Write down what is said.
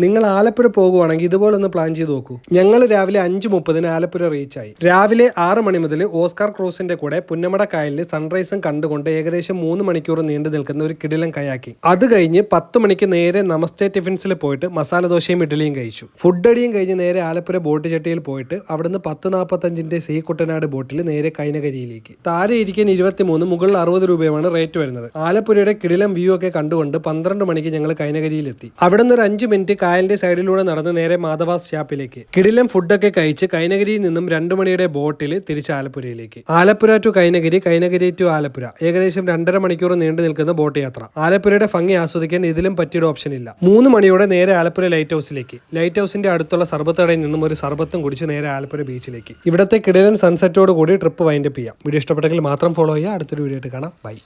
നിങ്ങൾ ആലപ്പുഴ പോകുവാണെങ്കിൽ ഇതുപോലെ ഒന്ന് പ്ലാൻ ചെയ്ത് നോക്കൂ. ഞങ്ങൾ രാവിലെ അഞ്ച് മുപ്പതിന് ആലപ്പുഴ റീച്ച് ആയി. രാവിലെ ആറ് മണി മുതൽ ഓസ്കാർ ക്രോസിന്റെ കൂടെ പുന്നമട കായലിൽ സൺറൈസും കണ്ടുകൊണ്ട് ഏകദേശം മൂന്ന് മണിക്കൂർ നീണ്ടു നിൽക്കുന്ന ഒരു കിടിലം കയാക്കി. അത് കഴിഞ്ഞ് പത്ത് മണിക്ക് നേരെ നമസ്തേ ടിഫിൻസിൽ പോയിട്ട് മസാല ദോശയും ഇഡ്ഡലിയും കഴിച്ചു. ഫുഡ് അടിയും കഴിഞ്ഞ് നേരെ ആലപ്പുഴ ബോട്ട് ചട്ടിയിൽ പോയിട്ട് അവിടുന്ന് പത്ത് നാൽപ്പത്തഞ്ചിന്റെ സീ കുട്ടനാട് ബോട്ടിൽ നേരെ കൈനകരിയിലേക്ക് താഴെ ഇരിക്കാൻ ഇരുപത്തിമൂന്ന് മുകളിൽ അറുപത് രൂപയുമാണ് റേറ്റ് വരുന്നത്. ആലപ്പുഴയുടെ കിടിലം വ്യൂ ഒക്കെ കണ്ടുകൊണ്ട് പന്ത്രണ്ട് മണിക്ക് ഞങ്ങൾ കൈനകരിയിലെത്തി അവിടെ നിന്ന് ഒരു അഞ്ച് മിനിറ്റ് കായലിന്റെ സൈഡിലൂടെ നടന്ന് നേരെ മാധവാസ് ഷാപ്പിലേക്ക്. കിടിലം ഫുഡൊക്കെ കഴിച്ച് കൈനഗിരിയിൽ നിന്നും രണ്ടു മണിയുടെ ബോട്ടിൽ തിരിച്ച് ആലപ്പുഴയിലേക്ക്. Alappuzha to Kainakary Kainakary to Alappuzha. ഏകദേശം രണ്ടര മണിക്കൂർ നീണ്ടു നിൽക്കുന്ന ബോട്ട് യാത്ര. ആലപ്പുഴയുടെ ഭംഗി ആസ്വദിക്കാൻ ഇതിലും പറ്റിയൊരു ഓപ്ഷൻ ഇല്ല. മൂന്ന് മണിയോടെ നേരെ ആലപ്പുഴ ലൈറ്റ് ഹൗസിലേക്ക് ലൈറ്റ് ഹൗസിന്റെ അടുത്തുള്ള സർബത്തടയിൽ നിന്നും ഒരു സർബത്തും കുടിച്ച് നേരെ ആലപ്പുഴ ബീച്ചിലേക്ക്. ഇവിടത്തെ കിടിലൻ സൺസെറ്റോട് കൂടി ട്രിപ്പ് വൈൻഡപ്പ് ചെയ്യാം. വീഡിയോ ഇഷ്ടപ്പെട്ടെങ്കിൽ മാത്രം ഫോളോ ചെയ്യുക. അടുത്തൊരു വീഡിയോ ആയിട്ട് കാണാം. ബൈ